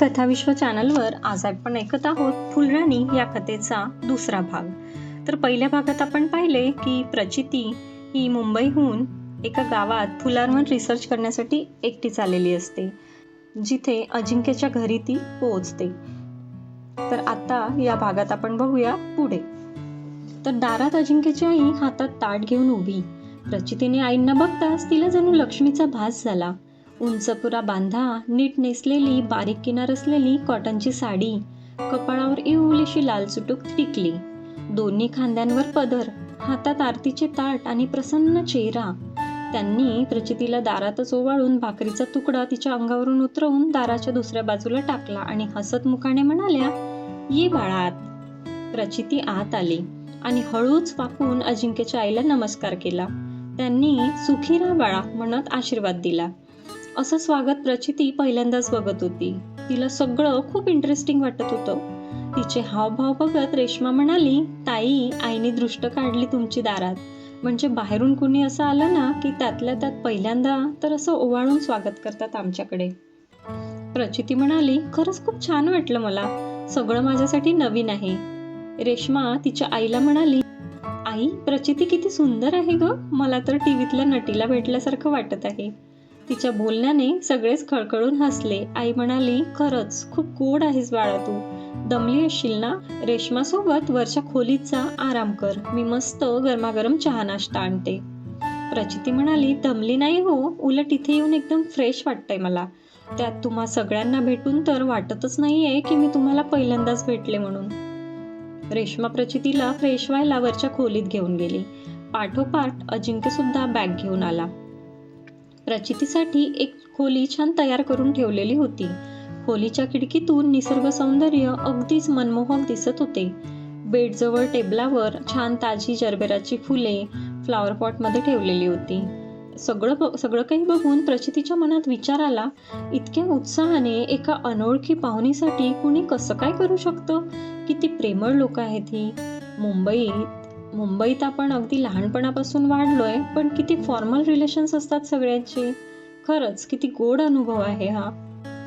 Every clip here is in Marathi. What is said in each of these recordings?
कथाविश्व चॅनलवर आज आपण ऐकत आहोत फुलराणी या कथेचा दुसरा भाग. तर पहिल्या भागात आपण पाहिले की प्रचिती ही मुंबईहून एका गावात फुलांवर रिसर्च करण्यासाठी एकटीच आलेली असते जिथे अजिंक्यच्या घरी ती पोहोचते. तर आता या भागात आपण बघूया पुढे. तर दारात अजिंक्यची आई हातात ताट घेऊन उभी. प्रचितीने आईंना बघताच तिला जणू लक्ष्मीचा भास झाला. उंचपुरा बांधा नीट नेसलेली बारीक किनार असलेली कॉटनची साडी. कपाळावर इवलीशी लाल चुटूक टिकली. दोन्ही खांद्यांवर पदर हातात आरतीचे ताट आणि प्रसन्न चेहरा. त्यांनी प्रचितीला दारातच ओवाळून भाकरीचा तुकडा तिच्या अंगावरून उतरवून दाराच्या दुसऱ्या बाजूला टाकला आणि हसत मुखाने म्हणाल्या ये बाळात. प्रचिती आत आली आणि हळूच वाकून अजिंक्यच्या आईला नमस्कार केला. त्यांनी सुखी बाळा म्हणत आशीर्वाद दिला. असं स्वागत प्रचिती पहिल्यांदाच बघत होती. तिला सगळं खूप इंटरेस्टिंग वाटत होतं. तिचे हावभाव बघत रेश्मा म्हणाली ताई आईने दृष्ट काढली तुमची दारात. म्हणजे बाहेरून कुणी असं आलं ना की त्यातल्या त्यात पहिल्यांदा तर असं ओवाळून स्वागत करतात आमच्याकडे. प्रचिती म्हणाली खरंच खूप छान वाटलं मला. सगळं माझ्यासाठी नवीन आहे. रेश्मा तिच्या आईला म्हणाली आई प्रचिती किती सुंदर आहे ग. मला तर टीव्हीतल्या नटीला भेटल्यासारखं वाटत आहे. तिच्या बोलण्याने सगळेच खळखळून हसले. आई म्हणाली खरंच खूप गोड आहेस बाळा तू. दमली असशील ना? रेशमासोबत वरच्या खोलीचा आराम कर. मी मस्त गरमागरम चहा नाश्ता आणते. प्रचिती म्हणाली दमली नाही हो. उलट इथे येऊन एकदम फ्रेश वाटतंय मला. त्यात तुम्हा सगळ्यांना भेटून तर वाटतच नाहीये की मी तुम्हाला पहिल्यांदाच भेटले म्हणून. रेश्मा प्रचितीला फ्रेश व्हायला वरच्या खोलीत घेऊन गेली. पाठोपाठ अजिंक्य सुद्धा बॅग घेऊन आला. प्रचितीसाठी एक खोली छान तयार करून ठेवलेली होती. खोलीच्या खिडकीतून निसर्ग सौंदर्य अगदीच मनमोहक दिसत होते. बेडजवळ टेबलावर छान ताजी जरबेराची फुले फ्लॉवर पॉटमध्ये ठेवलेली होती. सगळं ब- सगळं काही बघून प्रचितीच्या मनात विचार आला इतक्या उत्साहाने एका अनोळखी पाहुणीसाठी कुणी कसं काय करू शकतं? किती प्रेमळ लोक आहेत ही. मुंबईत मुंबईत आपण अगदी लहानपणापासून वाढलोय पण किती फॉर्मल रिलेशन्स असतात सगळ्यांचे. खरंच किती गोड अनुभव आहे हा.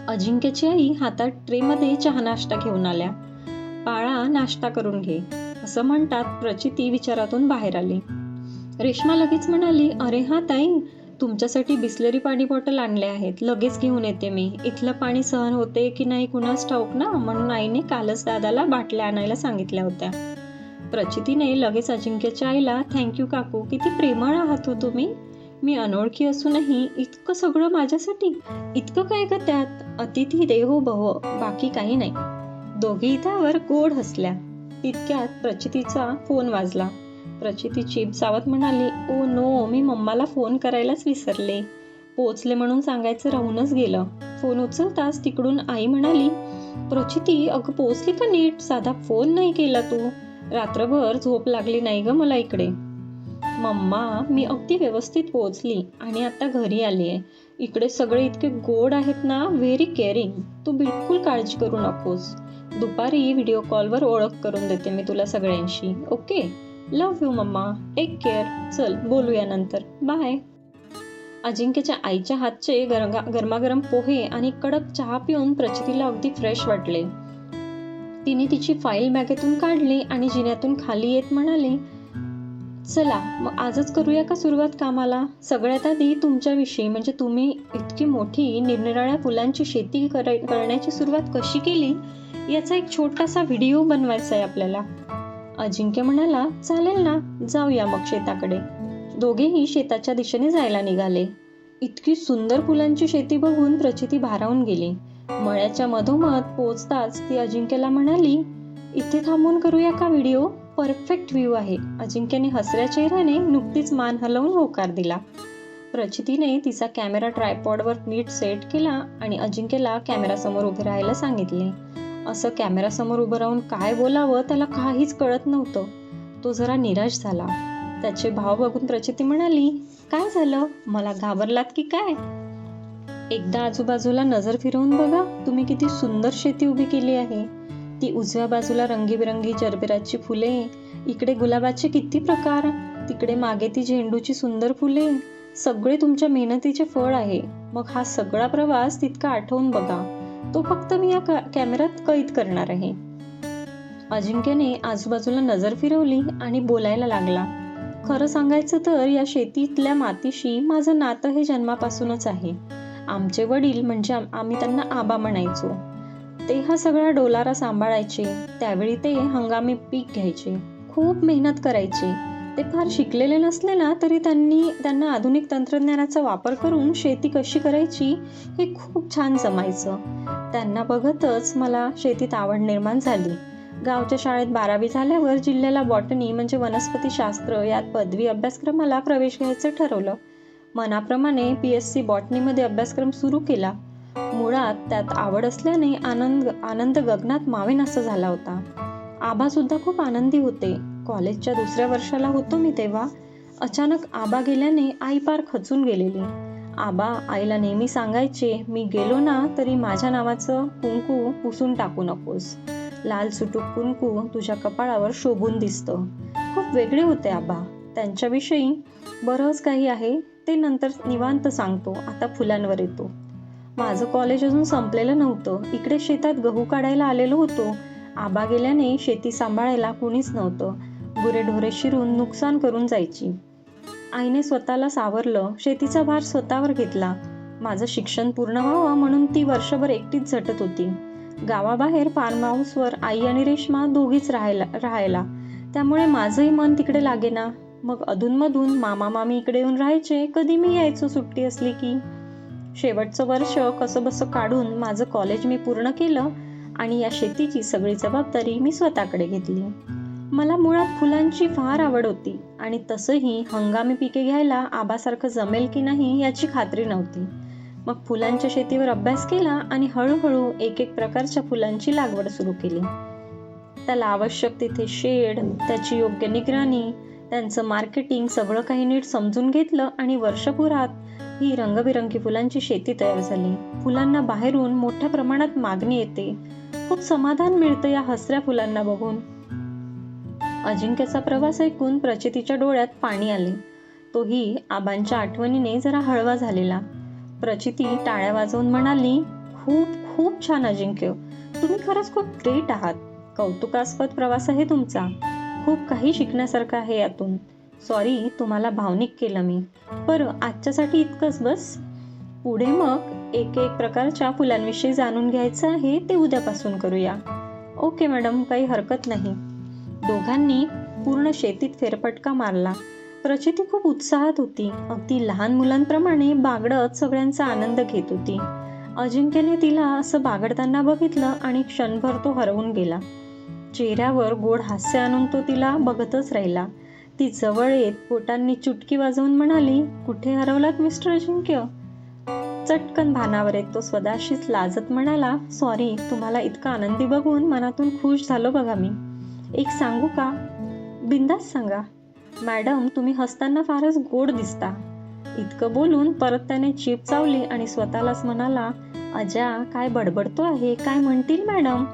अजिंक्यची आई हातात ट्रेमध्ये चहा नाश्ता घेऊन आल्या. बाळा नाश्ता करून घे. असं म्हणतात प्रचिती विचारातून बाहेर आली. रेश्मा लगेच म्हणाली अरे हा ताई तुमच्यासाठी बिस्लरी पाणी बॉटल आणले आहेत. लगेच घेऊन येते मी. इथलं पाणी सहन होते की नाही कुणास ठाऊक ना? म्हणून आईने कालच दादाला बाटल्या आणायला सांगितल्या होत्या. प्रचितीने लगेच अजिंक्यच्या आईला थँक्यू काकू. किती प्रेमळ आहात हो तुम्ही. मी अनोळखी असूनही इतकं सगळं माझ्यासाठी. इतकं काय का त्यात? अतिथी देहो भव. बाकी काही नाही. दोघी त्यावर गोड हसल्या. तितक्यात प्रचितीचा फोन वाजला. प्रचिती चीप सावत म्हणाली ओ नो मी मम्माला फोन करायलाच विसरले. पोचले म्हणून सांगायचं राहूनच गेलं. फोन उचलताच तिकडून आई म्हणाली प्रचिती अगं पोचली का नीट? साधा फोन नाही केला तू. रात्रभर झोप लागली नाही ग मला इकडे. मम्मा मी अगदी व्यवस्थित पोहोचली आणि आता घरी आली आहे इकडे सगळे इतके गोड आहेत ना व्हेरी केअरिंग तू बिलकुल काळजी करू नकोस. दुपारी व्हिडिओ कॉलवर ओळख करून देते मी तुला सगळ्यांशी. Okay love you mamma. Take care चल बोलूया नंतर. बाय अजिंक्यच्या आईच्या हातचे गरगा गरमागरम पोहे आणि कडक चहा पिऊन प्रचितीला अगदी फ्रेश वाटले. तिने तिची फाईल बॅगेतून काढली आणि जिन्यातून खाली येत म्हणाली चला मग आजच करूया का सुरुवात कामाला? सगळ्यात आधी तुमच्याविषयी म्हणजे तुम्ही इतकी मोठी निरनिराळ्या फुलांची शेती करण्याची सुरुवात कशी केली? याचा एक छोटासा व्हिडिओ बनवायचा आहे आपल्याला. अजिंक्य म्हणाला चालेल ना जाऊया मग शेताकडे. दोघेही शेताच्या दिशेने जायला निघाले. इतकी सुंदर फुलांची शेती बघून प्रचिती भारावून गेली. मळ्याच्या मधोमध पोचताच ती अजिंक्यला म्हणाली इथे थांबून करूया का व्हिडिओ? परफेक्ट व्ह्यू आहे. अजिंक्यने हसऱ्या चेहऱ्याने नुकतीच मान हलवून होकार दिला. प्रचितीने तिचा कॅमेरा ट्रायपॉडवर नीट सेट केला आणि अजिंक्यला कॅमेरासमोर उभे राहायला सांगितले. असं कॅमेरासमोर उभं राहून काय बोलावं त्याला काहीच कळत नव्हतं. तो जरा निराश झाला. त्याचे भाव बघून प्रचिती म्हणाली काय झालं? मला घाबरलात की काय? एकदा आजूबाजूला नजर फिरवून बघा तुम्ही किती सुंदर शेती उभी केली आहे. ती उजव्या बाजूला रंगीबिरंगी जरबिराची फुले इकडे गुलाबाचे किती प्रकार तिकडे मागे ती झेंडूची सुंदर फुले सगळे तुमच्या मेहनतीचे फळ आहे. मग हा सगळा प्रवास तितका आठवून बघा. तो फक्त मी या कॅमेऱ्यात कैद करणार आहे. अजिंक्यने आजूबाजूला नजर फिरवली आणि बोलायला लागला. खरं सांगायचं तर या शेतीतल्या मातीशी माझं नातं हे जन्मापासूनच आहे. आमचे वडील म्हणजे आम्ही त्यांना आबा म्हणायचो. ते हा सगळा डोलारा सांभाळायचे त्यावेळी ते हंगामी पीक घ्यायचे खूप मेहनत करायचे. ते फार शिकलेले नसले ना तरी त्यांनी त्यांना आधुनिक तंत्रज्ञानाचा वापर करून शेती कशी करायची हे खूप छान जमायचं. त्यांना बघतच मला शेतीत आवड निर्माण झाली. गावच्या शाळेत बारावी झाल्यावर जिल्ह्याला बॉटनी म्हणजे वनस्पती शास्त्र यात पदवी अभ्यासक्रमाला प्रवेश घ्यायचं ठरवलं. मनाप्रमाणे पी एस सी बॉटनीमध्ये अभ्यासक्रम सुरू केला. मुळात त्यात आवड असल्याने आनंद आनंद गगनात मावेन असा झाला होता. आबासुद्धा खूप आनंदी होते. कॉलेजच्या दुसऱ्या वर्षाला होतो मी तेव्हा. अचानक आबा गेल्याने आई पार खचून गेलेली. आबा आईला नेहमी सांगायचे मी गेलो ना तरी माझ्या नावाचं कुंकू पुसून टाकू नकोस. लाल सुटूक कुंकू तुझ्या कपाळावर शोभून दिसतं. खूप वेगळे होते आबा. त्यांच्याविषयी बरंच काही आहे. ते नंतर निवांत सांगतो आता फुलांवर येतो. माझं कॉलेज अजून संपलेलं नव्हतं. इकडे शेतात गहू काढायला आलेलो होतो. आबा गेल्याने शेती सांभाळायला कुणीच नव्हतं. गुरेढोरे शिरून नुकसान करून जायची. आईने स्वतःला सावरलं शेतीचा भार स्वतःवर घेतला. माझं शिक्षण पूर्ण व्हावं म्हणून ती वर्षभर एकटीच झटत होती. गावाबाहेर फार्म हाऊसवर आई आणि रेश्मा दोघीच राहायला राहायला. त्यामुळे माझंही मन तिकडे लागेना. मग अधूनमधून मामा मामी इकडे येऊन राहायचे. कधी मी यायचो सुट्टी असली की? शेवटचं वर्ष कसं बसं काढून माझं कॉलेज मी पूर्ण केलं आणि या शेतीची सगळी जबाबदारी मी स्वतःकडे घेतली. मला मुळात फुलांची फार आवड होती आणि तसंही हंगामी पिके घ्यायला आबासारखं जमेल की नाही याची खात्री नव्हती. मग फुलांच्या शेतीवर अभ्यास केला आणि हळूहळू एक एक प्रकारच्या फुलांची लागवड सुरू केली. त्याला आवश्यक तिथे शेड त्याची योग्य निगराणी त्यांचं मार्केटिंग सगळं काही नीट समजून घेतलं आणि वर्षभरात ही रंगबिरंगी फुलांची शेती तयार झाली. फुलांना बाहेरून मोठ्या प्रमाणात मागणी येते. खूप समाधान मिळतं या हसऱ्या फुलांना बघून. अजिंक्यचा प्रवास ऐकून प्रचितीच्या डोळ्यात पाणी आले. तोही आबांच्या आठवणीने जरा हळवा झालेला. प्रचिती टाळ्या वाजवून म्हणाली खूप खूप छान अजिंक्य. तुम्ही खरंच खूप ग्रेट आहात. कौतुकास्पद प्रवास आहे तुमचा. खूप काही शिकण्यासारखं आहे यातून. सॉरी तुम्हाला भावनिक केलं मी. पर आजच्यासाठी इतकंच बस. पुढे मग एक एक प्रकारच्या फुलांविषयी जाणून घ्यायचं आहे ते उद्यापासून करूया. ओके मॅडम काही हरकत नाही. दोघांनी पूर्ण शेतीत फेरफटका मारला. प्रचिती खूप उत्साहात होती. अगदी लहान मुलांप्रमाणे बागडत सगळ्यांचा आनंद घेत होती. अजिंक्यने तिला असं बागडताना बघितलं आणि क्षणभर तो हरवून गेला. चेहऱ्यावर गोड हास्य आणून तो तिला बघतच राहिला. ती जवळ येत पोटांनी चुटकी वाजवून म्हणाली कुठे हरवलात मिस्टर अजिंक्य? चटकन भानावर येत तो स्वदाशीच लाजत म्हणाला सॉरी तुम्हाला इतका आनंदी बघून मनातून खुश झालो बघा मी. एक सांगू का? बिंदास सांगा. मॅडम तुम्ही हसताना फारच गोड दिसता. इतकं बोलून परत त्याने चीप चावली आणि स्वतःलाच म्हणाला अजा काय बडबडतो आहे? काय म्हणतील मॅडम?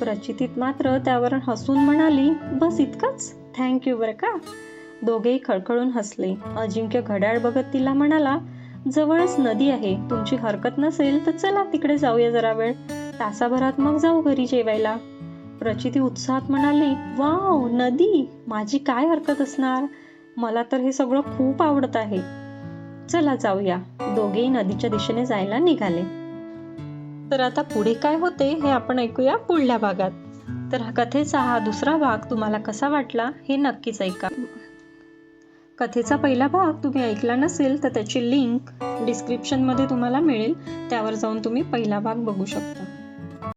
प्रचितीत मात्र त्यावर हसून म्हणाली बस इतकंच? थँक्यू बरं का? दोघेही खळखळून हसले. अजिंक्य घड्याळ बघत तिला म्हणाला जवळच नदी आहे. तुमची हरकत नसेल तर चला तिकडे जाऊया जरा वेळ. तासाभरात मग जाऊ घरी जेवायला. प्रचिती उत्साहात म्हणाली वाव नदी! माझी काय हरकत असणार? मला तर हे सगळं खूप आवडत आहे. चला जाऊया. दोघेही नदीच्या दिशेने जायला निघाले. तर आता पुढे काय होते हे आपण ऐकूया पुढल्या भागात. तर हा कथेचा हा दुसरा भाग तुम्हाला कसा वाटला हे नक्कीच ऐका. कथेचा पहिला भाग तुम्ही ऐकला नसेल तर त्याची लिंक डिस्क्रिप्शनमध्ये तुम्हाला मिळेल. त्यावर जाऊन तुम्ही पहिला भाग बघू शकता.